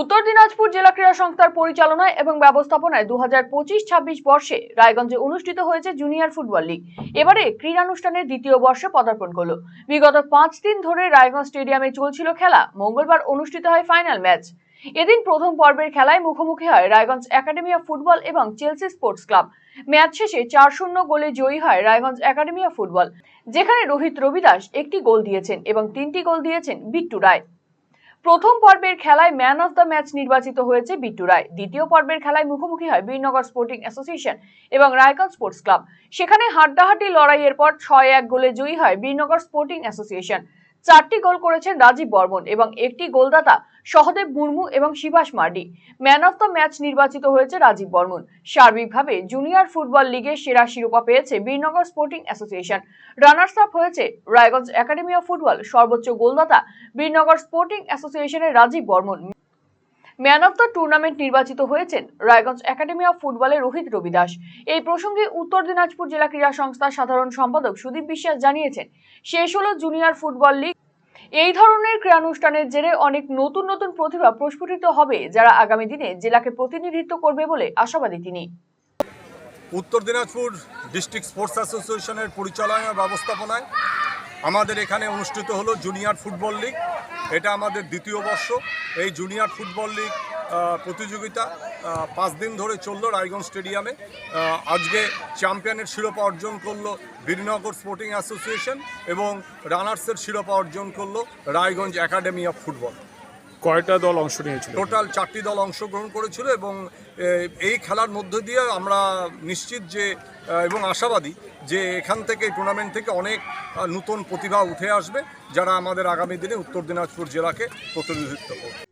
উত্তর দিনাজপুর জেলা ক্রীড়া সংস্থার পরিচালনায় এবং ব্যবস্থাপনায় দু হাজার পঁচিশ ছাব্বিশ বর্ষে রায়গঞ্জে অনুষ্ঠিত হয়েছে জুনিয়র ফুটবল লীগ। এবারে ক্রীড়ানুষ্ঠানের দ্বিতীয় বর্ষে পদার্পণ করল। বিগত পাঁচ দিন ধরে রায়গঞ্জ স্টেডিয়ামে চলছিল খেলা। মঙ্গলবার অনুষ্ঠিত হয় ফাইনাল ম্যাচ। এদিন প্রথম পর্বের খেলায় মুখোমুখি হয় রায়গঞ্জ একাডেমি অফ ফুটবল এবং চেলসি স্পোর্টস ক্লাব। ম্যাচ শেষে চার শূন্য গোলে জয়ী হয় রায়গঞ্জ একাডেমি অফ ফুটবল, যেখানে রোহিত রবিদাস একটি গোল দিয়েছেন এবং তিনটি গোল দিয়েছেন বিট্টু রায়। প্রথম পর্বের খেলায় ম্যান অফ দ্য ম্যাচ নির্বাচিত হয়েছে বিট্টু রায়। দ্বিতীয় পর্বের খেলায় মুখোমুখি হয় বীরনগর স্পোর্টিং অ্যাসোসিয়েশন এবং রায়গঞ্জ স্পোর্টস ক্লাব সেখানে হাড্ডাহাড্ডি লড়াইয়ের পর ছয় এক গোলে জয়ী হয় বীরনগর স্পোর্টিং অ্যাসোসিয়েশন চারটি গোল করেছেন রাজীব বর্মন এবং একটি গোলদাতা সহদেব মুর্মু এবং Shibas Mardi. Man of the match নির্বাচিত হয়েছে রাজীব বর্মন। সার্বিকভাবে জুনিয়র ফুটবল লিগে সেরা শিরোপা পেয়েছে Birnagar sporting association runners up হয়েছে রায়গঞ্জ একাডেমি অফ ফুটবল সর্বোচ্চ গোলদাতা বীরনগর স্পোর্টিং অ্যাসোসিয়েশনের Rajib Barman. Man of the tournament নির্বাচিত হয়েছেন রায়গঞ্জ একাডেমি অফ ফুটবলের রোহিত রবিদাস। এই প্রসঙ্গে উত্তর দিনাজপুর জেলা ক্রীড়া সংস্থার সাধারণ সম্পাদক সুদীপ বিশ্বাস জানিয়েছেন, শেষ হলো জুনিয়র ফুটবল লিগ এই ধরনের ক্রীড়ানুষ্ঠানের জেরে অনেক নতুন নতুন প্রতিভা প্রস্ফুটিত হবে, যারা আগামী দিনে জেলাকে প্রতিনিধিত্ব করবে বলে আশাবাদী তিনি। উত্তর দিনাজপুর ডিস্ট্রিক্ট স্পোর্টস অ্যাসোসিয়েশনের পরিচালনা ব্যবস্থাপনায় আমাদের এখানে অনুষ্ঠিত হলো জুনিয়র ফুটবল লিগ। এটা আমাদের দ্বিতীয় বর্ষ। এই জুনিয়র ফুটবল লিগ প্রতিযোগিতা পাঁচ দিন ধরে চলল রায়গঞ্জ স্টেডিয়ামে। আজকে চ্যাম্পিয়নের শিরোপা অর্জন করল বীরনগর স্পোর্টিং অ্যাসোসিয়েশন এবং রানার্সের শিরোপা অর্জন করল রায়গঞ্জ একাডেমি অফ ফুটবল। কয়টা দল অংশ নিয়েছিল? টোটাল চারটি দল অংশগ্রহণ করেছিল এবং এই খেলার মধ্য দিয়ে আমরা নিশ্চিত যে এবং আশাবাদী যে এখান থেকে টুর্নামেন্ট থেকে অনেক নতুন প্রতিভা উঠে আসবে যারা আমাদের আগামী দিনে উত্তর দিনাজপুর জেলাকে প্রতিনিধিত্ব করবে।